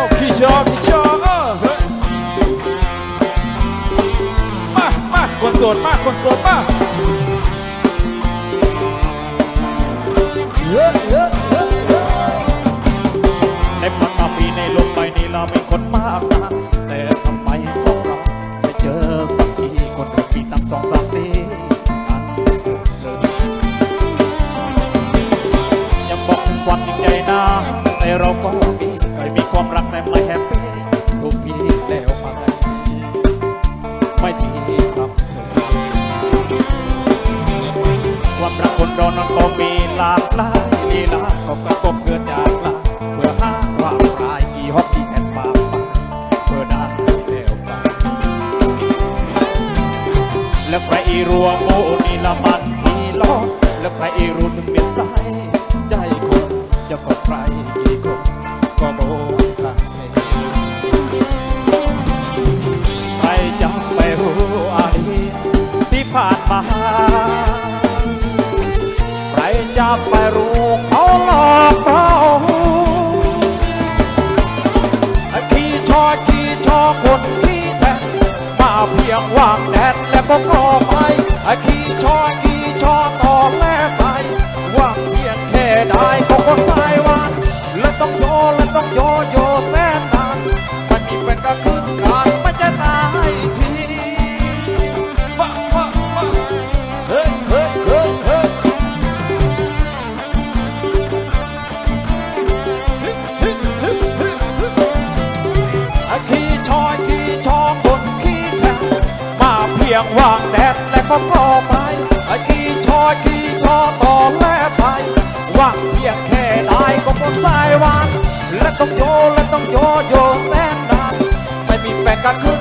าวพี่ชอบพี่ชอเออเฮ้ยมามาคนโสดมาคนโสดมาเยอะเยอะเยอะเยอะในพันปีในโลกใบนี้เราเป็นคนมากนะแต่ทำไมพวกเราไม่เจอสักทีคนหนึ่งปีตั้งสองสามปีอันเลยยังบอกถึงวันยิ่งใหญ่นะแต่เราก็ ลีลาก็กระกบเกิดจากลาเพื่อหาความรายกี่ฮอกกี่แอนปากมาเพื่อด้แล้วกันแล้วใครอีรัวโมนีละมันมีล้อแล้วใครอีรู้ถึงเมียสายใจคนจะกดใครกี่คนก็โบกันใครจะไปรู้อดีตที่ผ่านมาใครจะไปรู้ ยงวางแดดและก็พอไปอาขี้ชอยขี้ชอต่อแลไปว่างเพียงแค่ได้ก็พอสายวัน และต้องโยและต้องโยโยแสนนานไม่มีแฟนก็ขึ้น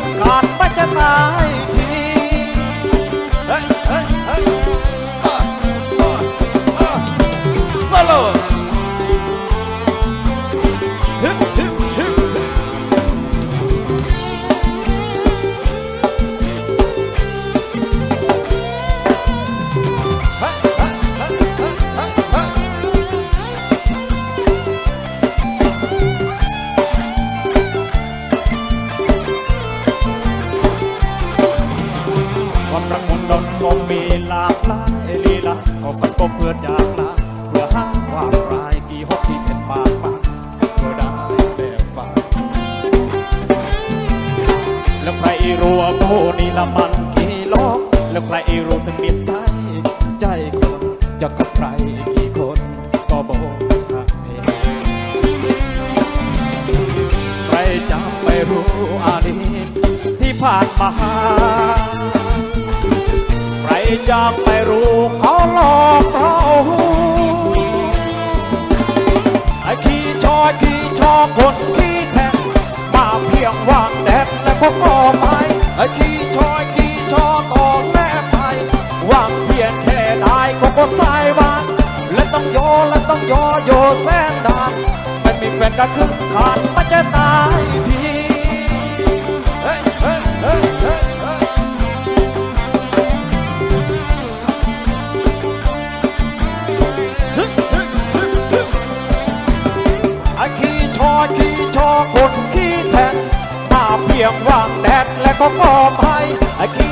ใครรู้ถึงนิสัยใจคนจะกับใครกี่คนก็บอกใครใครจะไปรู้อดีตที่ผ่านมา ใครจะไปรู้เขาหลอกเราไอ้ขี้ชอขี้ชอคนขี้แทนมาเพียงวางแดดและก็ก่อไม้ ได้ก็ก็สายวันและต้องโยและต้องโยโยแสนดานไม่มีแฟนก็ขึ้นขาดมันจะตายทีเฮ้ยเฮ้ยเฮ้ยเฮ้ยเฮ้ยอาขี้ชอขี้ชอคนขี้แทนมาเพียงวางแดดและก็กอบให้อาขี้ชอขี้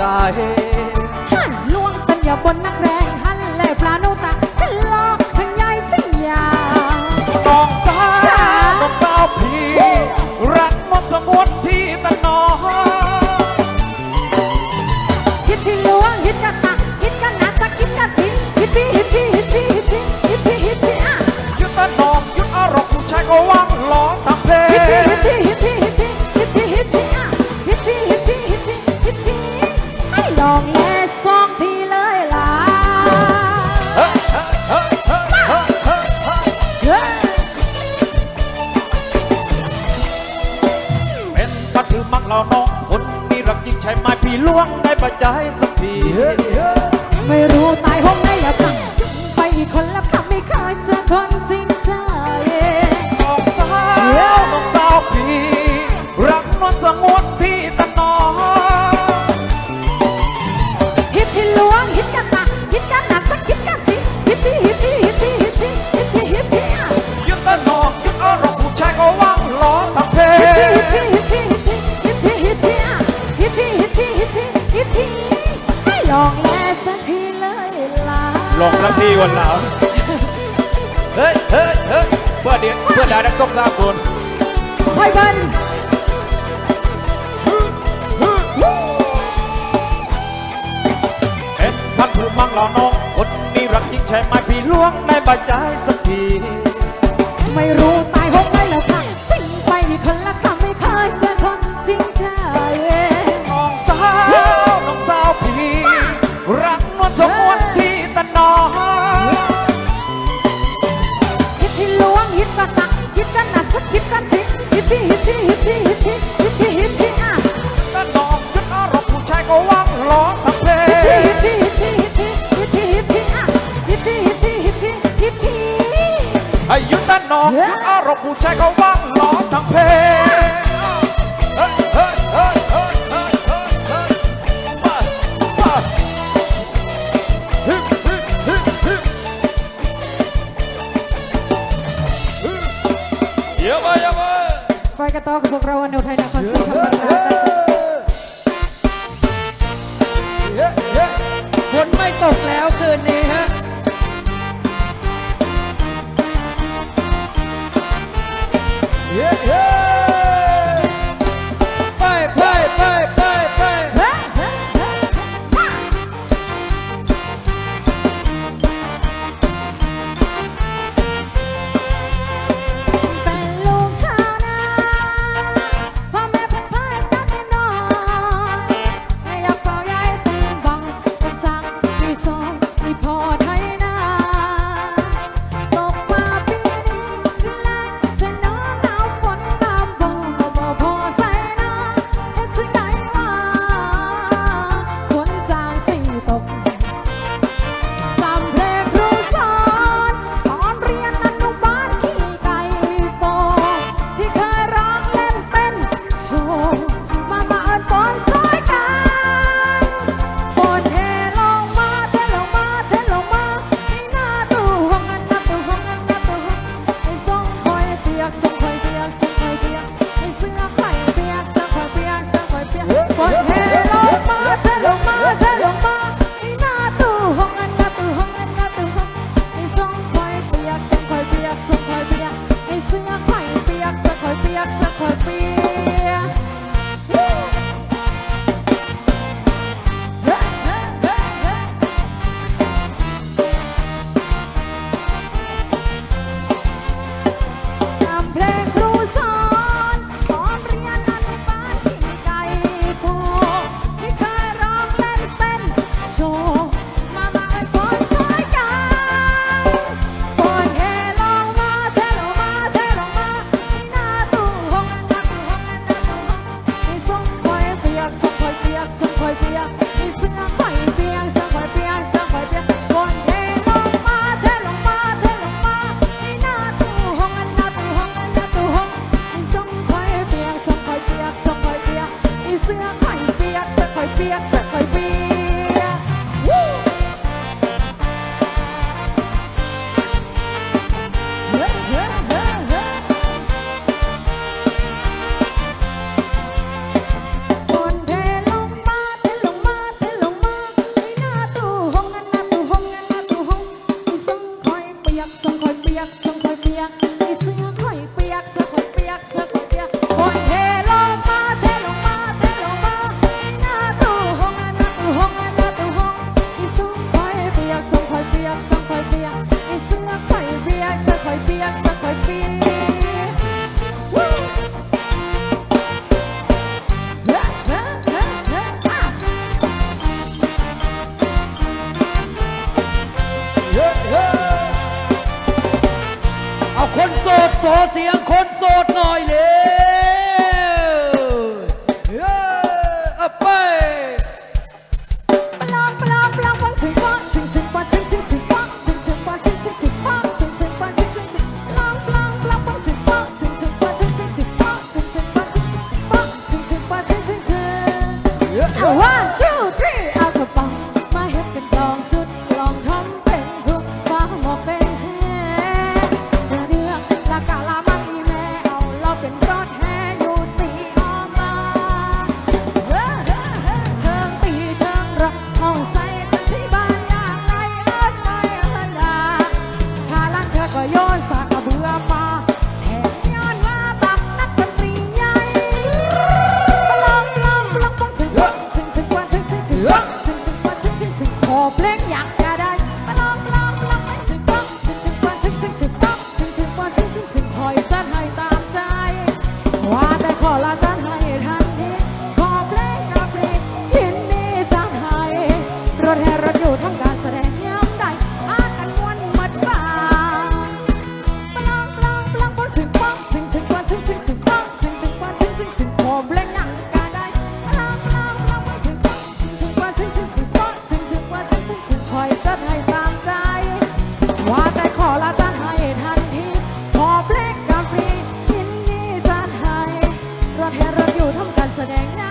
ใจ หันลวงสัญญาบนนักเร ล้วงได้ปัจจัยสักที ไม่รู้ตายห้องไหนอย่า หลงทำดีวันหลาวเฮ้ยเฮ้ยเฮ้ยเพื่อเดียเพื่อดาดักส้มสามคนคอยบันเอ็นพันผู้มังหล่อน้องคนนี้รักจริงใช่ไหมพี่ล้วงในบาดใจสักที ไม่รู้ พี่พี่พี่พี่พี่น่อกยุดอารมคูชายก็ว่งร้ลอนั่างเพลง ไปกระต่อกับพวกเราวันเดียวไทยนคสิรีธรรมราชฝนไม่ตกแล้วคืนนี้ฮะเย้ 一，One Two。 แพรรัตอยู่ทำการแสดงนะ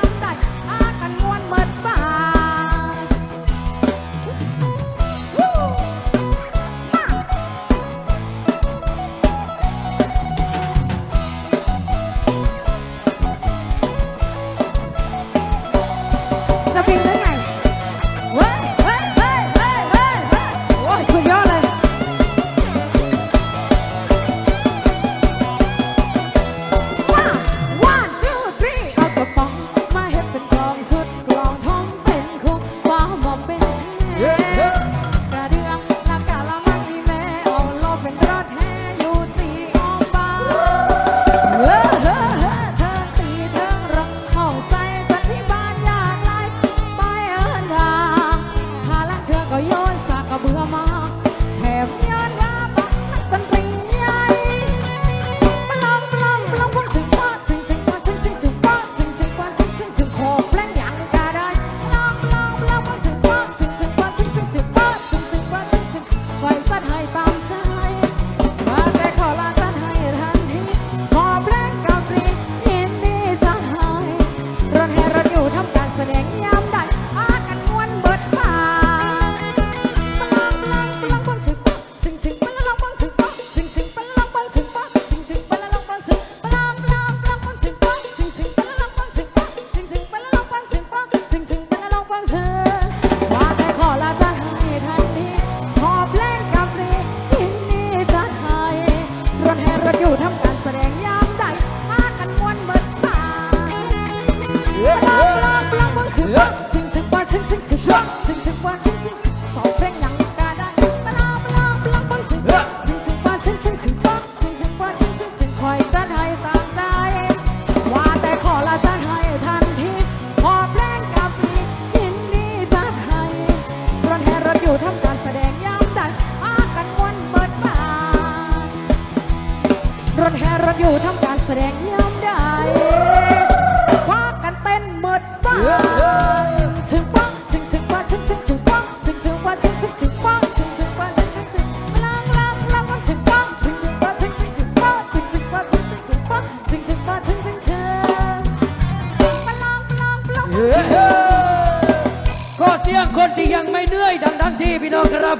drop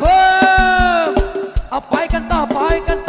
เพิ่ม เอาไปกันต่อไปกันต่อ